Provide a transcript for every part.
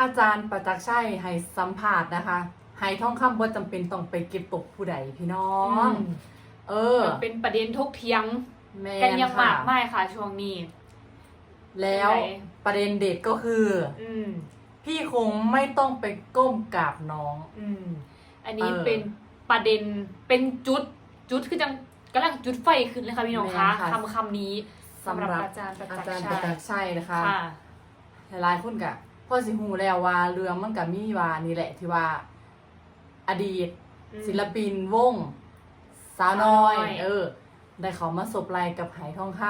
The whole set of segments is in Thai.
อาจารย์ประจักษ์ชัยให้สัมภาษณ์นะคะให้ท่องคำว่าจำเป็นต้องไปเก็บตกผู้ใดพี่น้อง เออมันเป็นประเด็นทกเถียงแม่กันนยังค่ะมากไม่ค่ะช่วงนี้ แล้วไหนประเด็นเด็ดก็คือ อืมพี่คงไม่ต้องไปก้มกราบน้อง อืม อันนี้เออเป็นประเด็นเป็นจุดจุดคือจังกำลังจุดไฟขึ้นเลยค่ะพี่น้องคะแม่นค่ะคำคำนี้สำหรับอาจารย์ประอาจักจารย์ษ์ปชัระยจักษ์ชัยนะคะค่ะหลายๆคนกะ พ่อสิหูแล้วว่าเรื่องมันกับมีว่านี่แหละที่ว่า อดีตอืมศิลปินวง สาวน้อย สาวน้อย เออ ได้เขามาสบไลกับไหทองค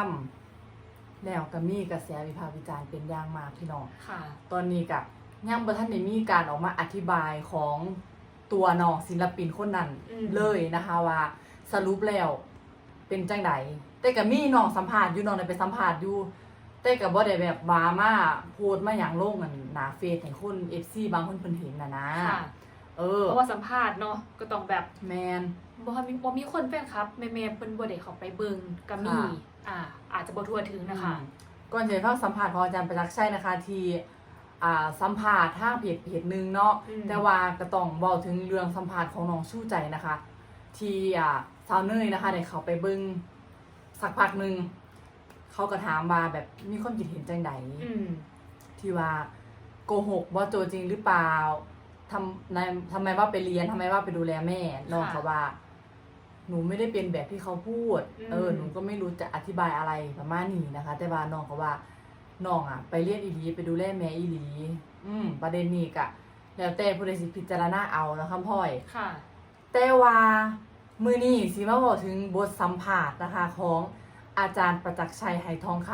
ำแล้วก็มีกระแสวิพากษ์วิจารณ์เป็นอย่างมากพี่น้อง ค่ะ ตอนนี้กับยังบ่ทันได้มีการออกมาอธิบายของตัวน้องศิลปินคนนั้นอืม เลยนะคะว่าสรุปแล้วเป็นจังไดแต่ก็มีน้องสัมภาษณ์อยู่น้องได้ไปสัมภาษณ์อยู่ แต่ก็บ่ได้แบบว่ามาโพสต์มาหยังลงกันหน้าเฟซให้คน FC บางคนเพิ่นเห็นน่ะนะค่ะเออเพราะว่าสัมภาษณ์เนาะก็ต้องแบบแมนบ่มีบ่มีคนแฟนครับแม่แม่ๆเพิ่นบ่ได้เข้าไปเบิ่งก็มีค่ะอ่า อาจจะบ่ทั่วถึงนะคะก่อนจะไปฟังสัมภาษณ์ของอาจารย์ประจักษ์ชัยนะคะที่อ่าสัมภาษณ์ทางเพจเพจหนึงเนาะอืมแต่ว่าก็ต้องเว้าถึงเรื่องสัมภาษณ์ของน้องชู้ใจนะคะ ที่อ่าสาวเนยนะคะได้เขาไปเบิ่งสักพักหนึง เขาก็ถามว่าแบบมีความคิดเห็นจังไดอืมที่ว่าโกหกว่าตัวจริงหรือเปล่าทำในทำไมว่าไปเรียนทำไมว่าไปดูแลแม่น้องค่ะเขาว่า หนูไม่ได้เป็นแบบที่เขาพูดอืมเออหนูก็ไม่รู้จะอธิบายอะไรประมาณนี้นะคะ แต่ว่าน้องเขาว่าน้องอะ ไปเรียนอีหลีไปดูแลแม่อีหลี อืม ประเด็นนี้กะแล้วแต่ผู้ใดสิพิจารณาเอานะคะพ่อย ค่ะ แต่ว่ามือนี้สิมาบอกถึงบทสัมภาษณ์นะคะของ อาจารย์ประจักษ์ชัยไหทองค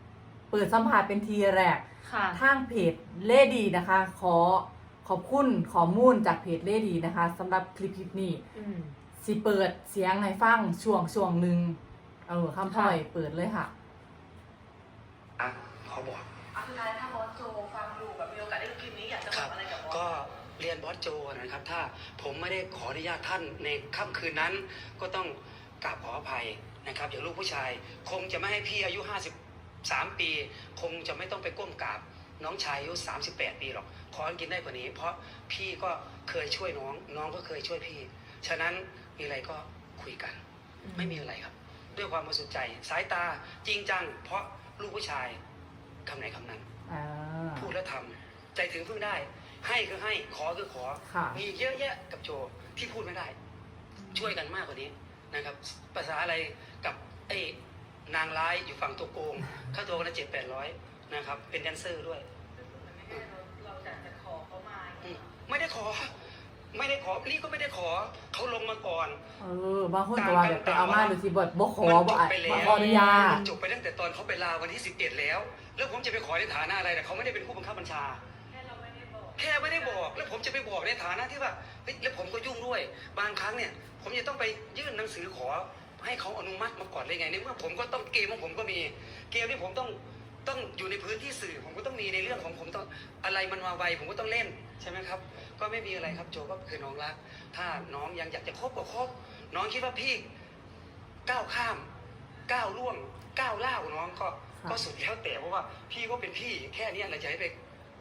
ำเปิดสัมภาษณ์เป็นทีแรกค่ะทางเพจเลดีนะคะ ขอขอบคุณข้อมูลจากเพจเลดีนะคะสำหรับคลิปคลิปนี้อืมสิเปิดเสียงให้ฟังช่วงช่วงหนึ่งเออคำพ่อยค่ะเปิดเลยค่ะ อะเขาบอกสุดท้ายถ้าบอสโจฟังอยู่แบบมีโอกาสได้ดูคลิปนี้อยากจะบอกอะไรกับบอสก็เรียนบอสโจนะครับ ถ้าผมไม่ได้ขออนุญาตท่านในค่ำคืนนั้น ก็ต้อง กราบขออภัยนะครับอย่างลูกผู้ชาย คงจะไม่ให้พี่อายุ 53 ปี คงจะไม่ต้องไปก้มกราบน้องชายอายุ 38 ปีหรอกขอให้กินได้กว่านี้ เพราะพี่ก็เคยช่วยน้อง น้องก็เคยช่วยพี่ ฉะนั้นมีอะไรก็คุยกัน ไม่มีอะไรครับ ด้วยความบริสุทธิ์ใจสายตาจริงจัง เพราะลูกผู้ชายคำไหนคำนั้น อ่า พูดแล้วทำใจถึงพึ่งได้ ให้คือให้ขอคือขอ ค่ะ มีอีกเยอะแยะกับโจที่พูดไม่ได้ ช่วยกันมากกว่านี้ นะครับภาษาอะไรกับไอ้นางร้ายอยู่ฝั่งตัวโกงค่าตัวกันละเจ็ดแปดร้อยนะครับ เป็นแดนเซอร์ด้วย เราอยากจะขอเขามาอืมไม่ได้ขอ ไม่ได้ขอลี่ก็ไม่ได้ขอเขาลงมาก่อน เออบางคนก็ว่าแบบไปเอามาหรือสิบทบ่ขอมันจบ่บอะไปแล้บ่วขออนุญาตจบไปตั้งแต่ตอนเขาไปลาวันที่สิบเอ็ดแล้ว แล้วผมจะไปขอในฐานะอะไรแต่เขาไม่ได้เป็นผู้บังคับบัญชา แค่ไม่ได้บอกแล้วผมจะไปบอกในฐานะที่ว่าเฮ้ยแล้วผมก็ยุ่งด้วย บางครั้งเนี่ย ผมจะต้องไปยื่นหนังสือขอ ให้เขาอนุมัติมาก่อนได้ไงในเมื่อผมก็ต้องเกมของผมก็มี เกมที่ผมต้องต้องอยู่ในพื้นที่สื่อผมก็ต้องมีในเรื่องของผมต้องอะไรมันมาไวผมก็ต้องเล่นใช่ไหมครับ ก็ไม่มีอะไรครับโจก็คือน้องรัก ถ้าน้องยังอยากจะคบก็คบน้องคิดว่าพี่ก้าวข้ามก้าวล่วงก้าวล่าวน้องก็ก็สุดแล้วแต่เพราะว่าพี่ก็เป็นพี่แค่นี้เราจะให้ไป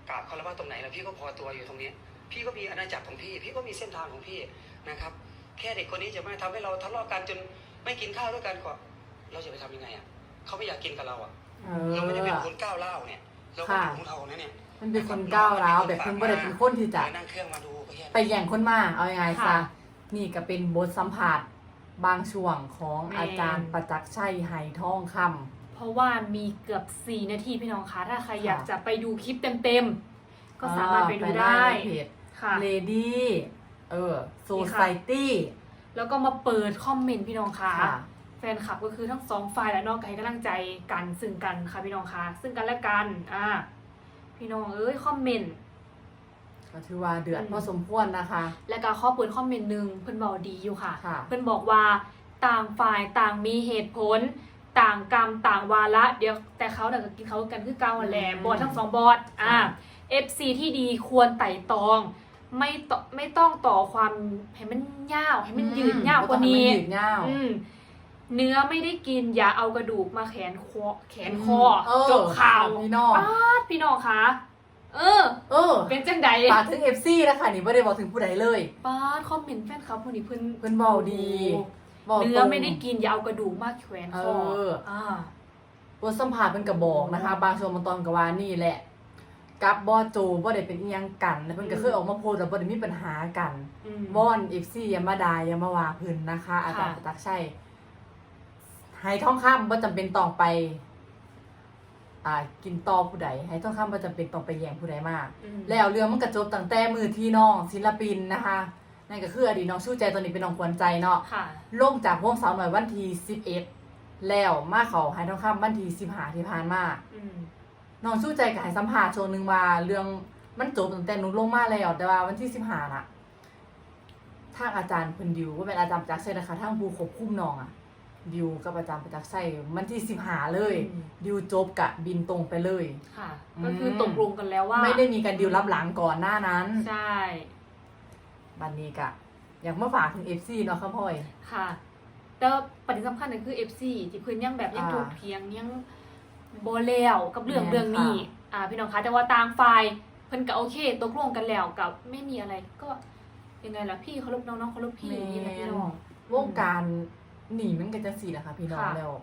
กราบคารวะตรงไหนแล้วพี่ก็พอตัวอยู่ตรงนี้ พี่ก็มีอาณาจักรของพี่ พี่ก็มีเส้นทางของพี่นะครับ แค่เด็กคนนี้จะไม่ทำให้เราทะเลาะกันจนไม่กินข้าวด้วยกันก็เราจะไปทำยังไงอะเขาไม่อยากกินกับเราอะเอเราไม่ได้เป็นอคนก้าวเล่าวเนี่ยเราก็ค่ะอยู่ของเราเนี่ยเนี่ยมันเป็นคนก้าวร้าวแบบเพิ่นบ่ได้เป็นคนที่จะนั่งเครื่องมาดูก็แค่นั้นไปแย่งคนมาเอายังไงซะค่ะนี่ก็เป็นบทสัมผัสบางช่วงของแม่นอาจารย์ประจักษ์ชัยไหทองคำเพ ราะว่ามีเกือบ 4 นาทีพี่น้องคะถ้าใครค่ะอยากจะไปดูคลิปเต็มๆ ก็สามารถไปดูได้ในเพจค่ะเลดี้เออโซนี่ไซค่ะตี้แล้วก็มาเปิดคอมเมนต์พี่น้องคะค่ะแฟนคลับก็คือทั้งสองฝ่ายและนอกให้กำลังใจกันซึ่งกันค่ะพี่น้องคะซึ่งกันและกันอ่าพี่น้องเอ้ยคอมเมนต์ก็ถือว่าเดือดอืมพอสมควรนะคะ และก็ข้อเปิดคอมเมนต์หนึ่งเพิ่นบอกดีอยู่ค่ะค่ะเพิ่นบอกว่าต่างฝ่ายต่างมีเหตุผล ต่างกรรมต่างวาระเดี๋ยวแต่เขาเนี่ยก็กินเขากันคือเก่าแหละอืมบอดทั้งสองบอดอ่าค่ะ FC ที่ดีควรไต่ตอง ไม่ต่อไม่ต้องต่อความให้มันยาวให้มันยืดยาวกว่านี้บ่ต้องให้มัยืดยาวอืมเนื้อไม่ได้กินอย่าเอากระดูกมาแขนคอแขนคอเออจบข่าวพี่น้องป้าดพี่น้องคะเออ เออ เป็นจังใดฝากถึง FC นะคะนี่บ่ได้บอกถึงผู้ใดเลยป้าดคอมเมนต์แฟนคลับคนนี้เพิ่นเพิ่นเว้าดี โอ้โหบอกเนื้ตอรงไม่ได้กินอย่าเอากระดูกมาแขวนคอเอออ่าบทสัมภาษณ์เพิ่นก็บอกนะคะ บางช่วงบางตอนก็ว่านี่แหละ กับบอโจบ่ได้เป็นอีหยังกันแล้วเพิ่นก็เคยออกมาโพสต์แล้วบ่ได้มีปัญหากันอืมวอน FC อย่ามาด่าอย่ามาว่าเพิ่นนะคะ อาจารย์ค่ะ ตักชัยให้ทองคำบ่จำเป็นต้องไป อ่า กินต่อผู้ใดให้ทองคำบ่จำเป็นต้องไปแย่งผู้ใดมาอืมแล้วเรื่องมันก็จบตั้งแต่มือที่น้องศิลปินนะคะ นั่นก็คืออดีตน้องชูใจตอนนี้เป็นน้องควรใจเนาะค่ะลงจากวงสาวหน่อยวันที่11แล้วมาเขาหายทองคำวันที่15ที่ผ่านมาอืมน้องชูใจก็ให้สัมภาษณ์ช่วงหนึงว่าเรื่องมันจบตั้งแต่หนูลงมาแล้วแต่ว่าวันที่15น่ะทางอาจารย์เพิ่นดิวว่าเป็นอาจารย์ประจักษ์ชัยนะคะทางผู้ควบคุมน้องอะดิวกับอาจารย์ประจักษ์ชัยวันที่15เลยอืมดิวจบกะบินตรงไปเลย ค่ะอืมก็คือตกลงกันแล้วว่าไม่ได้มีการดิวรับหลังก่อนหน้านั้น ใช่ บันนี้กะอยากมาฝากถึง FC เนาะครับพ่อยค่ะ แต่ประเด็นสำคัญก็คือ FC ที่เพิ่นยังแบบยังอ่าถกเถียงยังบ่แล้วกับเรื่องแม่นเรื่องนี้ค่ะอ่าพี่น้องคะแต่ว่าต่างฝ่ายเพิ่นก็โอเคตกลงกันแล้วกับไม่มีอะไรก็ยังไงล่ะพี่เคารพน้องๆเคารพพี่อย่างนี้นะพี่น้องวงการหนีมันกันจังสี่แหละค่ะพี่น้องค่ะแล้ว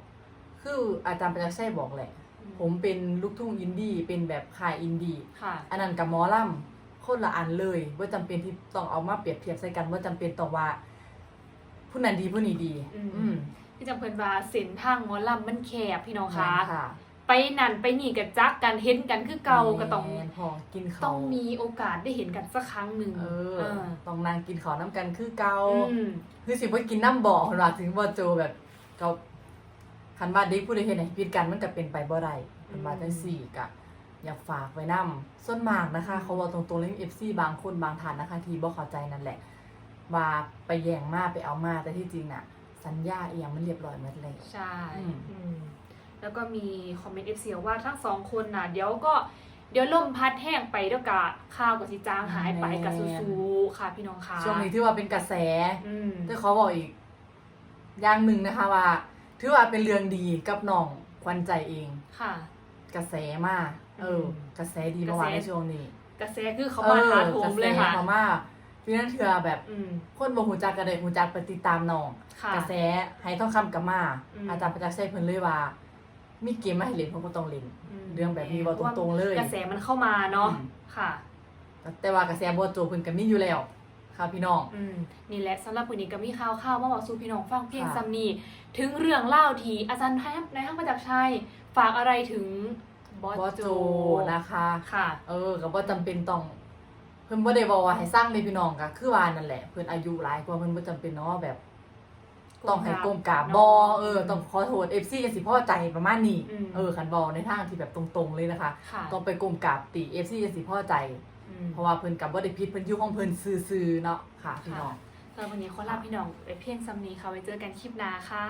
คืออาจารย์ประจักษ์ชัยบอกแหละ ผมเป็นลูกทุ่งอินดี้เป็นแบบค่ายอินดี้ค่ะอันนั้นกับหมอลำ คนละอันเลยว่าจำเป็นที่ต้องเอามาเปรียบเทียบใส่กันว่าจำเป็นต้องว่า ผู้นั้นดีผู้นี้ดี อืมอืมที่จำเพิ่นว่าเส้นทางหมอลำมันแคบพี่น้องคะแม่นค่ะ ไปนั่นไปนี่กันจักกันเห็นกันคือเก่าก็ต้องแม่นพอกินเขาวต้องมีโอกาสได้เห็นกันสักครั้งหนึ่งเออเออต้องนางกินข้าวน้ำกันคือเก่าอืมคือสิว่ากินน้ำบ่อคนว่าถึงว่าโจแบบเขาคันว่าเด็กผู้ใดเห็นให้ผิดกันมันก็เป็นไปบ่ได้เป็นว่าจังสี่กะ อยากฝากไว้นํส่วนมากนะคะ เขาว่าตรงๆเลย FC บางคนบางท่านนะคะ ที่บ่เข้าใจนั่นแหละ ว่าไปแย่งมาไปเอามาแต่ที่จริงน่ะ สัญญาเอียงมันเรียบร้อยหมดแล้วใช่อืม อืมแล้วก็มีคอมเมนต์เอฟซีว่าทั้งสองคนน่ะ เดี๋ยวก็เดี๋ยวลมพัดแห้งไปเดี๋ยวกะข้าวกับสิจางหายไปกับซูซูค่ะพี่น้องค่ะช่วงนี้ถือว่าเป็นกระแส อืมแต่เขาบอกอีก อย่างหนึ่งนะคะว่า ถือว่าเป็นเรื่องดีกับน้องควันใจเอง ค่ะ กระแสมาก เออมกระแสดีมากๆกระแสในช่วงนี้ กระแสคือเขามาท้าโถมเลยค่ะออกระแสเขามาพี่นั่นเถื่อแบบอืมคนบ่หูจักกระเดหูจักไปติดตามน้องค่ะกระแสให้ต้องคำกับมาอืมอาจารย์ประจักษ์ชัยเพิ่นเลยว่า มีเกมมาให้เล่นเพิ่นก็ต้องเล่นมเรื่องแบบนี้เว้าตรงๆเลย กระแสมันเข้ามาเนาะอืมค่ะ แต่ว่ากระแสบ่โจเพิ่นก็มีอยู่แล้วค่ะพี่น้องอืมนี่แหละสำหรับวันนี้ก็มีข่าวข่าวๆมาบอกสู่พี่น้องฟังเพียงค่ะซัมนีถึงเรื่องเล่าทีอาจารย์แทบในห้างประจักษ์ชัยฝากอะไรถึง บอสบ่โจโจนะคะค่ะ เออก็บ่จำเป็นต้องเพิ่นบ่ได้บอกว่าให้สร้างเลยพี่น้องก็คือว่านั่นแหละเพิ่นอายุหลายกว่าเพิ่นบ่จำเป็นเนาะแบบ ต้องให้ก้มกราบเนาะบ่เออต้องขอโทษ FC จังสิพอใจประมาณนี้อืมเออคันบอกในทางที่แบบตรงๆเลยนะคะค่ะต้องไปก้มกราบติ FC จังสิพอใจอืมเพราะว่าเพิ่นกับบ่ได้ผิดเพิ่นอยู่ของเพิ่นซื่อๆเนาะค่ะพี่น้องสำหรับวันนี้ขอลาพี่น้องไปเพียงซัมนีค่ะไว้เจอกันคลิปหน้าค่ะ